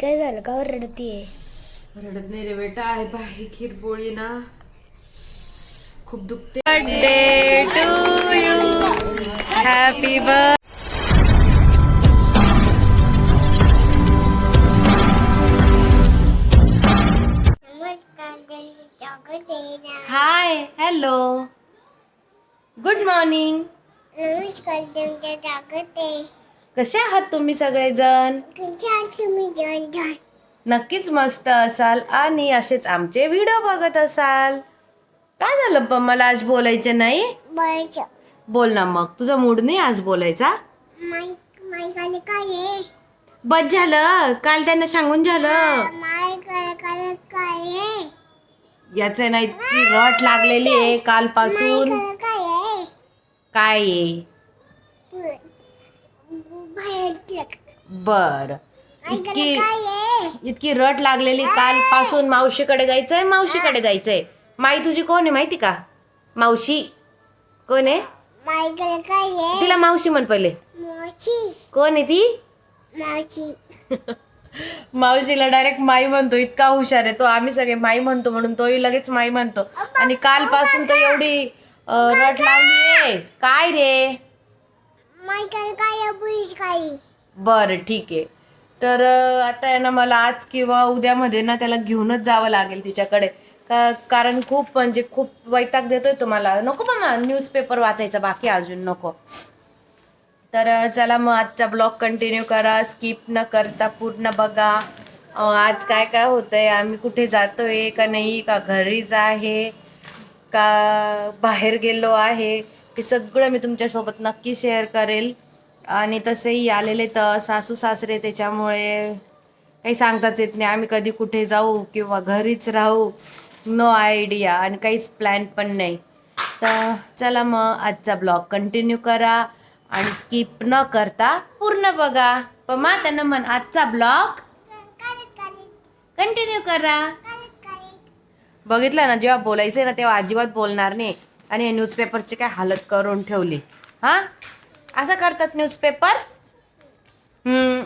काय झालं? का रडतीये रडत नाही रे बेटा. आहे बाही खीर पोळी ना. खूप दुखते. Birthday to you happy birth hi hello good morning नमस्कार तुमच्या जागते कसे आहात तुम्ही सगळेजण? नक्कीच मस्त असाल आणि असेच आमचे व्हिडिओ बघत असाल. काय झालं पण मला आज बोलायचे नाही? बोल ना मग तुझा मूड नाही आज बोलायचा? बस झालं काल त्यांना सांगून झालं. याच ना इतकी रट लागलेली आहे कालपासून. काय आहे? काय आहे? बाहेर बर. इतकी इतकी रट लागलेली कालपासून मावशीकडे जायचंय मावशीकडे जायचंय. माई तुझी कोण आहे माहिती का? मावशी. कोण आहे? तिला मावशी म्हण पहिले. कोण आहे ती? मावशी. मावशीला डायरेक्ट माई म्हणतो इतका हुशार आहे. तो आम्ही सगळे माई म्हणतो म्हणून तोही लगेच माई म्हणतो. आणि कालपासून तर एवढी रट लावली काय रे? मायकल काय पुलिस बरं ठीक आहे. तर अं, आता आहे ना मला आज किंवा उद्यामध्ये ना त्याला घेऊनच जावं लागेल तिच्याकडे. का कारण खूप म्हणजे खूप वैताग देतोय तुम्हाला नको पण न्यूजपेपर वाचायचा बाकी अजून नको. तर अं, चला मग आजचा ब्लॉग कंटिन्यू करा. स्किप न करता पूर्ण बघा. अं, आज काय काय होतंय? आम्ही कुठे जातोय का नाही? का घरीच आहे? का बाहेर गेलो आहे? हे सगळं मी तुमच्यासोबत नक्की शेअर करेल. आणि तसेही आलेले तर सासू सासरे त्याच्यामुळे काही सांगताच येत नाही. आम्ही कधी कुठे जाऊ किंवा घरीच राहू नो आयडिया आणि काहीच प्लॅन पण नाही. तर चला मग आजचा ब्लॉग कंटिन्यू करा आणि स्किप न करता पूर्ण बघा. पण मा त्यांना म्हण आजचा ब्लॉग कंटिन्यू करा. बघितलं ना जेव्हा बोलायचं ना तेव्हा अजिबात बोलणार नाही. आणि हे न्यूजपेपरची काय हालत करून ठेवली? हां? असं करतात न्यूजपेपर हम्म.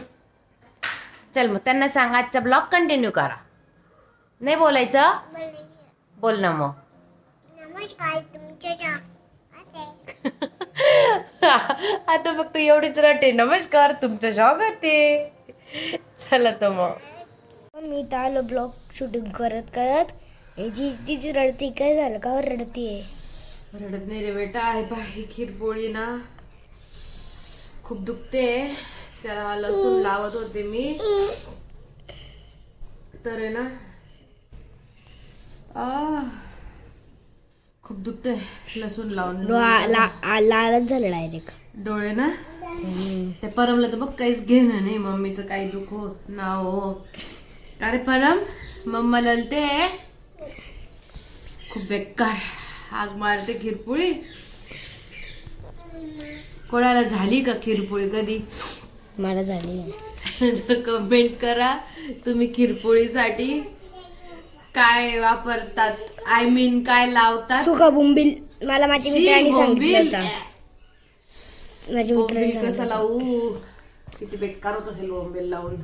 चल मग त्यांना सांग आजचा ब्लॉग कंटिन्यू करा. नाही बोलायचं? बोल ना मग. तुमच्या आता फक्त एवढीच रटे नमस्कार तुमचं स्वागत आहे. चला तर मग. मी तर आलो ब्लॉग शूटिंग करत करत हे जी तिची रडती काय झालं? का रडतीये? रडत नाही रे बेटा. आहे बाही खीर पोळी ना खूप दुखते. त्याला लसूण लावत होते मी. तर ना आ, खूप दुखते लसूण लावून. लालच झालं डायरेक्ट डोळे ना? ते परमला तर बघ काहीच घेणं नाही. मम्मीचं काही दुःख होत ना हो अरे परम? मम्मा ललते. खूप बेकार. आग मारते खिरपुळी. कोणाला झाली का खिरपुळी कधी? मला झाली. कमेंट करा. तुम्ही खिरपुळीसाठी काय वापरतात? आय मीन काय लावतात? सुका बोंबील. मला माझ्या शी, मित्राने सांगितलं माझ्या मित्राने कसं लावू किती बेकार होत असेल बोंबील लावून.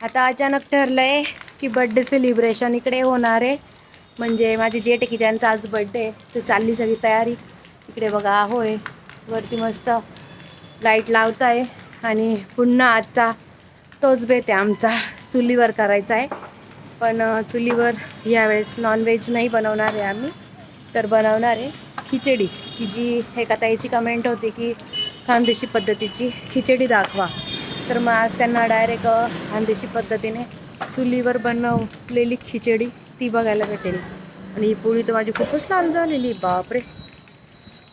आता अचानक ठरलंय की बड्डे सेलिब्रेशन इकडे होणार आहे. म्हणजे माझे जेठ आहे की ज्यांचा आज बड्डे तर चालली सगळी तयारी. इकडे बघा होय वरती मस्त लाइट लावताय. आणि पुन्हा आजचा तोच बेत आहे आमचा चुलीवर करायचा आहे. पण चुलीवर यावेळेस नॉनव्हेज नाही बनवणार आहे आम्ही तर बनवणार आहे खिचडी. की जी एका ताईची कमेंट होती की खानदेशी पद्धतीची खिचडी दाखवा. तर मग आज त्यांना डायरेक्ट खानदेशी पद्धतीने चुलीवर बनवलेली खिचडी ती बघायला भेटेल. आणि ही पोळी तर माझी खूपच लांब झालेली बापरे.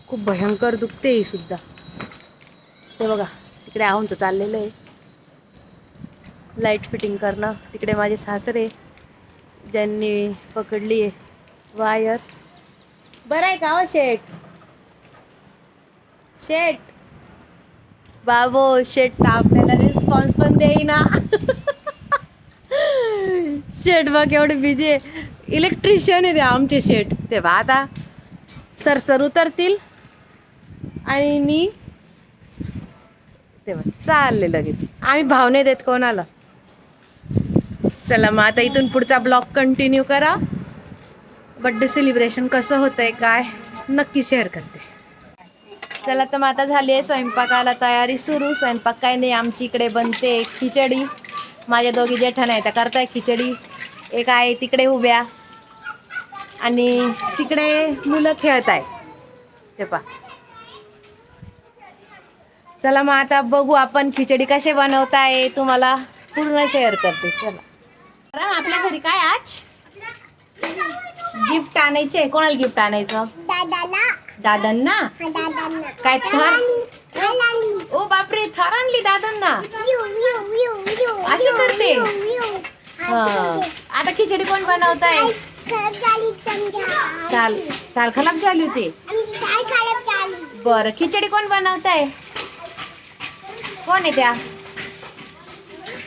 खूप भयंकर दुखते ही सुद्धा. ते बघा तिकडे आहोंचं चाललेलं आहे. लाइट फिटिंग करणं. तिकडे माझे सासरे ज्यांनी पकडली आहे वायर बरं आहे का हो शेठ? शेठ? बाबो शेठ तर आपल्याला रिस्पॉन्स पण देईना. शेट बघ एवढे बिझी आहे. इलेक्ट्रिशियन आहे ते आमचे शेट. ते बा आता. सरसर उतरतील. आणि मी तेव्हा चालले लगेच. आम्ही भाव नाही देत कोणाला? चला मग आता इथून पुढचा ब्लॉग कंटिन्यू करा. बड्डे सेलिब्रेशन कसं होतंय काय नक्की शेअर करते. चला तर मग आता झाली आहे स्वयंपाकाला तयारी सुरू. स्वयंपाक काय नाही आमची इकडे बनते खिचडी. माझ्या दोघी जेठाण आहे त्या करताय खिचडी. एक आहे तिकडे उभ्या. आणि तिकडे मुलं खेळत आहे ते पा चला मग आता बघू आपण खिचडी कसे बनवताय. तुम्हाला पूर्ण शेअर करते. चला. आपल्या घरी काय आज? गिफ्ट आणायचे. कोणाला गिफ्ट आणायचं? दादांना? काय थर? ओ बापरे थर आणली दादांना. अशी करते. हा. आता खिचडी कोण बनवताय? काल काल खराब झाली होती? बरं खिचडी कोण बनवताय? कोण आहे त्या?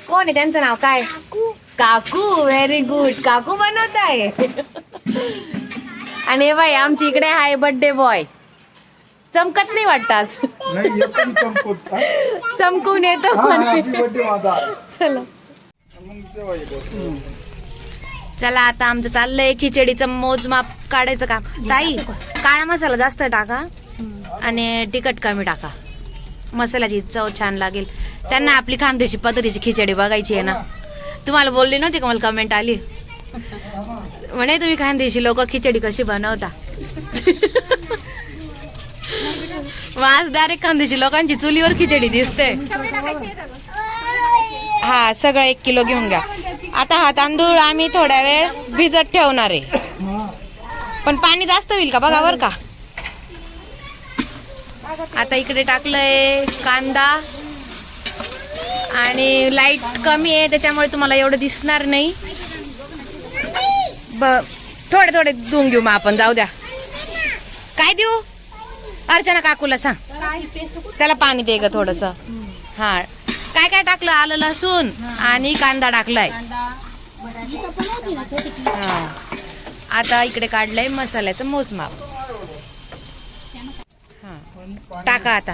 कोण आहे त्यांचं नाव? काय? काकू. व्हेरी गुड काकू बनवत आहे आणि हे बाई आमची इकडे आहे बर्थडे बॉय चमकत नाही वाटत. आज नाही येतो मी चमकत का? चमकून येतो हा, म्हणे. happy birthday माझा. चला. मग तेव्हा येतो. चला आता आमचं चाललंय खिचडीचं मोजमाप काढायचं काम. ताई काळा मसाला जास्त टाका आणि तिखट कमी टाका. मसाल्याची चव छान लागेल. त्यांना आपली खानदेशी पद्धतीची खिचडी बघायची आहे ना. तुम्हाला बोलली नव्हती का मला कमेंट आली? म्हणे तुम्ही खानदेशी लोक खिचडी कशी बनवता? आज डायरेक्ट कांद्याची लोकांची चुलीवर खिचडी दिसते. हा सगळं एक किलो घेऊन घ्या. आता हा तांदूळ आम्ही थोड्या वेळ भिजत ठेवणार आहे. पण पाणी जास्त होईल का बघा बर का? आता इकडे टाकलंय कांदा. आणि लाइट कमी आहे त्याच्यामुळे तुम्हाला एवढं दिसणार नाही. ब थोडे थोडे धुवून घेऊ मग आपण. जाऊ द्या. काय देऊ? अर्चना काकूला सांग. त्याला पाणी दे ग थोडस. हा. काय काय टाकलं? आलं लसूण आणि कांदा टाकलाय. हा. आता इकडे काढलंय मसाल्याचं मोजमाप हा. टाका आता.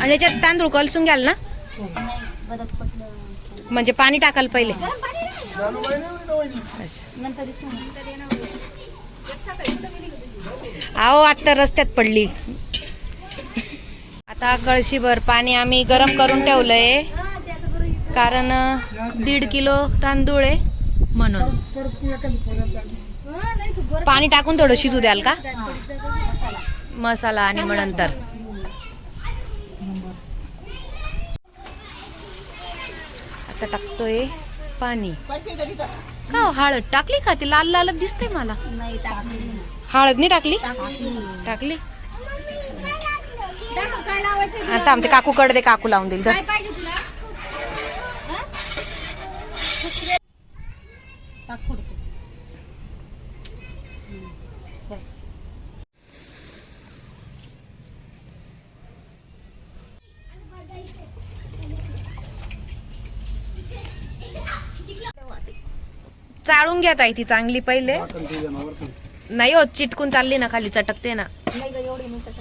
आणि याच्यात तांदूळ कलसून घ्याल ना? म्हणजे पाणी टाकाल पहिले. अहो आता रस्त्यात पडली. आता कळशीभर पाणी आम्ही गरम करून ठेवलंय. कारण दीड किलो तांदूळ आहे म्हणून. पाणी टाकून थोडं शिजू द्याल का? मसाला आणि मग नंतर. आता टाकतोय पाणी. का हो, हळद टाकली का? ती लाल लालच दिसते मला. हळद नाही टाकली? टाकली. आता आमच्या काकूकडे दे काकू लावून देईल. चाळून घ्या ताई ती चांगली पहिले. नाही हो चिटकून चालली ना खाली चटकते ना.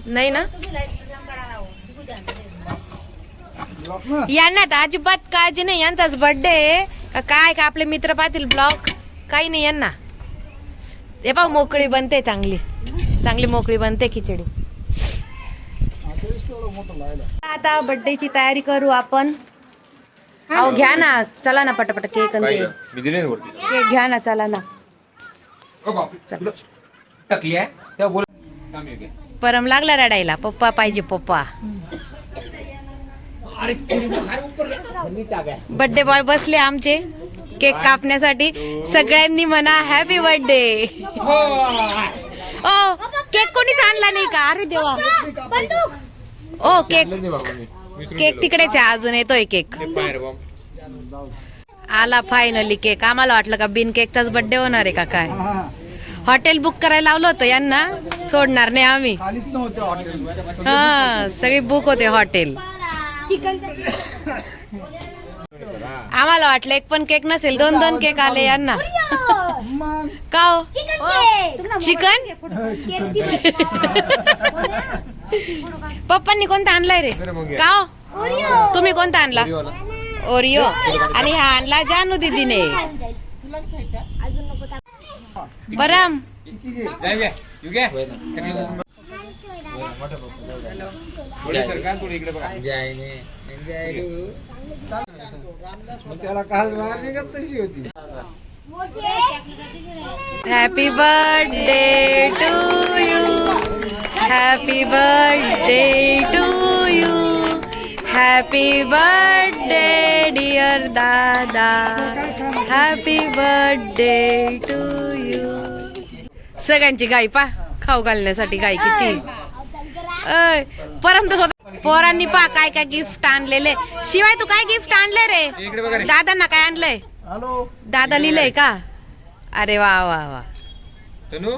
नाही ना? ब्लॉक ना? यांना तर अजिबात काळजी नाही यांचाच बर्थडे आहे. का काय का आपले मित्र पाहतील ब्लॉग काही नाही यांना. हे पाहू मोकळी बनते चांगली. चांगली मोकळी बनते खिचडी. आता बर्थडेची तयारी करू आपण. अहो घ्या ना चला ना पटापट केक केक घ्या ना चला ना. ओ बाप तुला टाकली आहे. तेव्हा बोल. परम लागला रडायला. पप्पा पाहिजे पप्पा. बर्थडे बॉय बसले आमचे. केक कापण्यासाठी. सगळ्यांनी म्हणा हॅपी बर्थडे ओ केक कोणीच आणला नाही का? अरे देवा. ओ केक. केक तिकडेच आहे अजून येतोय केक. आला फायनली केक. आम्हाला वाटलं का बिन केकचाच बर्थडे होणार आहे का काय? हा. हॉटेल बुक करायला लावलं होतं यांना. सोडणार नाही आम्ही. खालीच नव्हते हॉटेल. हा सगळी बुक होते हॉटेल. आम्हाला वाटलं एक पण केक नसेल दोन दोन केक आले यांना. का हो? Chicken chicken? पप्पांनी कोणता आणलाय रे? का हो? तुम्ही कोणता आणला? ओरिओ आणि हा आणला जानू दीदीने. बराम त्याला काल तशी होती happy birthday to you happy birthday to you happy birthday dear दादा हॅपी बर्थडे टू सगळ्यांची गाई पा. खाऊ घालण्यासाठी गाई किती. अय परम तर स्वतः पोरांनी पा काय काय गिफ्ट आणलेले. शिवाय तू काय गिफ्ट आणले इकडे बघा रे. दादांना काय आणलंय? हॅलो. दादा लिहिलंय का? अरे वा वा वा. तनू?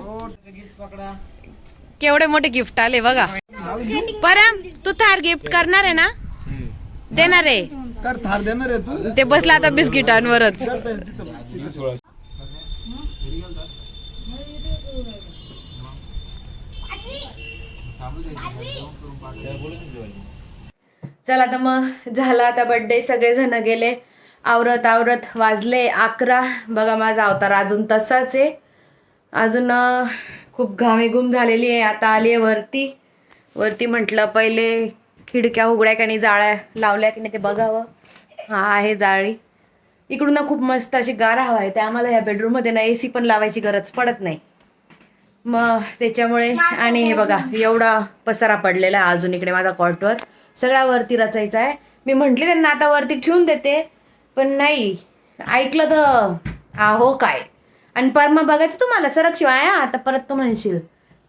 केवढे मोठे गिफ्ट आले बघा. परम तू थार गिफ्ट करणार आहे ना? देणार आहे. कर थार देणार आहे तू. ते बसला आता बिस्किटांवरच. चला तर मग झाला आता बर्थडे सगळेजण गेले. आवरत आवरत वाजले अकरा. बघा माझा अवतार अजून तसाच आहे. अजून खूप घामेघूम झालेली आहे. आता आली आहे वरती. वरती म्हटलं पहिले खिडक्या उघड्या की नाही जाळ्या लावल्या की नाही ते बघावं. हा आहे जाळी. इकडून ना खूप मस्त अशी गार हवा आहे. ते आम्हाला या बेडरूममध्ये ना ए सी पण लावायची गरज पडत नाही. मग त्याच्यामुळे आणि हे बघा एवढा पसारा पडलेला आहे अजून इकडे माझा कॉटवर सगळा वरती रचायचा आहे. मी म्हंटली त्यांना आता वरती ठेवून देते. पण नाही ऐकलं तर आहो काय. आणि परमा बघायचं तुम्हाला सरक शिवाय आता परत तू म्हणशील.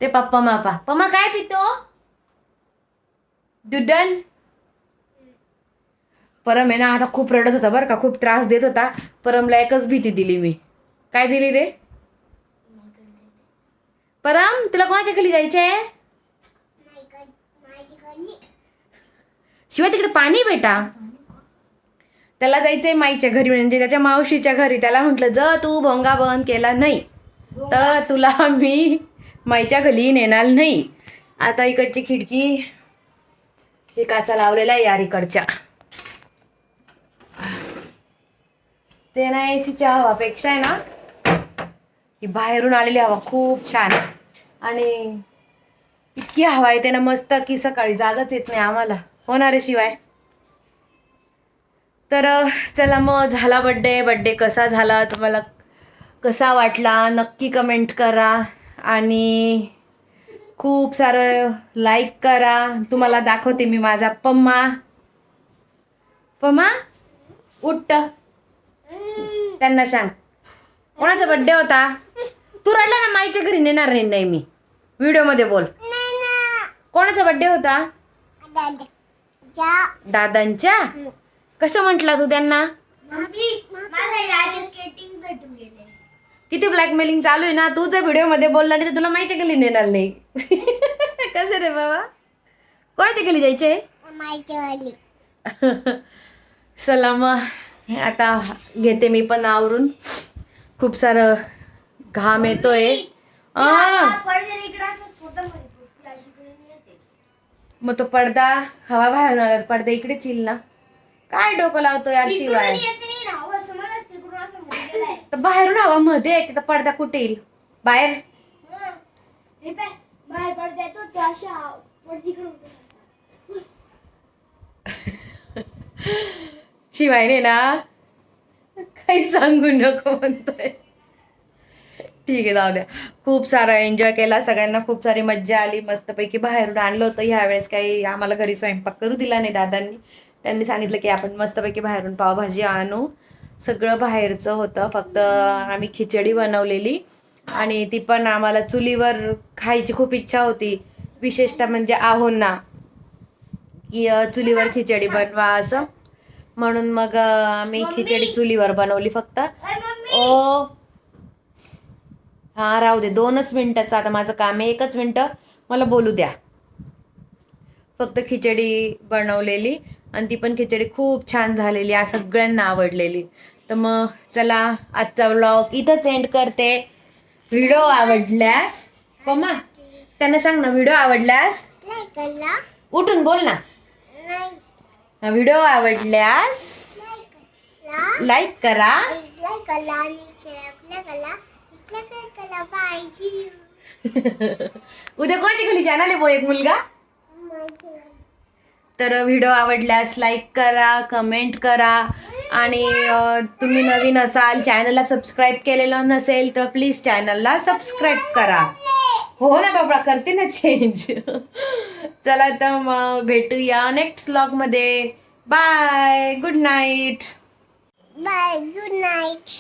ते पप्पा मापा. पम्मा काय पितो? दुडन परम आहे ना आता खूप रडत होता बरं का खूप त्रास देत होता. परमला एकच भीती दिली मी. काय दिली रे? परम तुला कोणाच्या घरी जायचंय? शिवाय तिकडे पाणी बेटा. त्याला जायचंय माईच्या घरी म्हणजे त्याच्या मावशीच्या घरी. त्याला म्हटलं ज तू भोंगा बंद केला नाही. तर तुला मी माईच्या घरी नेणार नाही. आता इकडची खिडकी हे काचा लावलेला आहे यार इकडच्या. ते ना एसीच्या हवापेक्षा आहे ना? ही बाहेरून आलेली हवा खूप छान आणि इतकी हवा येते ना मस्त की सकाळी जागच येत नाही आम्हाला. होणार आहे शिवाय. तर चला मग झाला बड्डे बड्डे कसा झाला तुम्हाला कसा वाटला नक्की कमेंट करा. आणि खूप सारं लाईक करा. तुम्हाला दाखवते मी माझा पम्मा. पम्मा उठ. त्यांना सांग. कोणाचा बड्डे होता? तू रडला ना माईच्या घरी नेणार नाही नाही मी. व्हिडिओमध्ये बोल. कोणाचा बड्डे होता? दादांच्या? कसं म्हटला तू त्यांना? किती ब्लॅकमेलिंग चालू आहे ना तू जर व्हिडिओमध्ये बोलला नाही तर तुला माईच्या गेली नेणार नाही. कसं रे बाबा? कोणाच्या गेली जायचे? चला मग आता घेते मी पण आवरून. खूप सारं घाम येतोय. मग तो पडदा हवा बाहेर आल्यावर पडदा इकडेच येईल ना? काय डोकं लावतो यार शिवाय? तर बाहेरून हवा मध्ये येते तर पडदा कुठे येईल? बाहेर? बाहेर पडता येतो तो अशा तिकडे होतो शिवायने ना काही सांगू नको म्हणतोय. ठीक आहे जाऊ द्या. खूप सारा एन्जॉय केला सगळ्यांना खूप सारी मज्जा आली मस्तपैकी बाहेरून आणलं होतं. ह्यावेळेस काही आम्हाला घरी स्वयंपाक करू दिला नाही दादांनी. त्यांनी सांगितलं की आपण मस्तपैकी बाहेरून पावभाजी आणू. सगळं बाहेरचं होतं फक्त आम्ही खिचडी बनवलेली. आणि ती पण आम्हाला चुलीवर खायची खूप इच्छा होती. विशेषतः म्हणजे आहोंना की चुलीवर खिचडी बनवा असं. म्हणून मग आम्ही खिचडी चुलीवर बनवली फक्त. ओ हा राहू दे. दोनच मिनिटाचं आता माझं काम आहे. एकच मिनटं. मला बोलू द्या. फक्त खिचडी बनवलेली आणि ती पण खिचडी खूप छान झालेली. आ सगळ्यांना आवडलेली. तर मग चला आजचा व्लॉग इथंच एंड करते. व्हिडिओ आवडल्यास पम्मा त्यांना सांग ना व्हिडिओ आवडल्यास. उठून बोल ना. व्हिडिओ आवडल्यास लाईक करा. उद्या कोणाची खाली चॅनल आहे पो एक मुलगा? तर व्हिडिओ आवडल्यास लाईक करा कमेंट करा. आणि तुम्ही नवीन असाल चॅनलला सबस्क्राईब केलेलं नसेल तर प्लीज चॅनलला सबस्क्राईब करा. हो ना बाबा करते ना चेंज चला तर मग भेटूया नेक्स्टमध्ये. Bye good night bye good night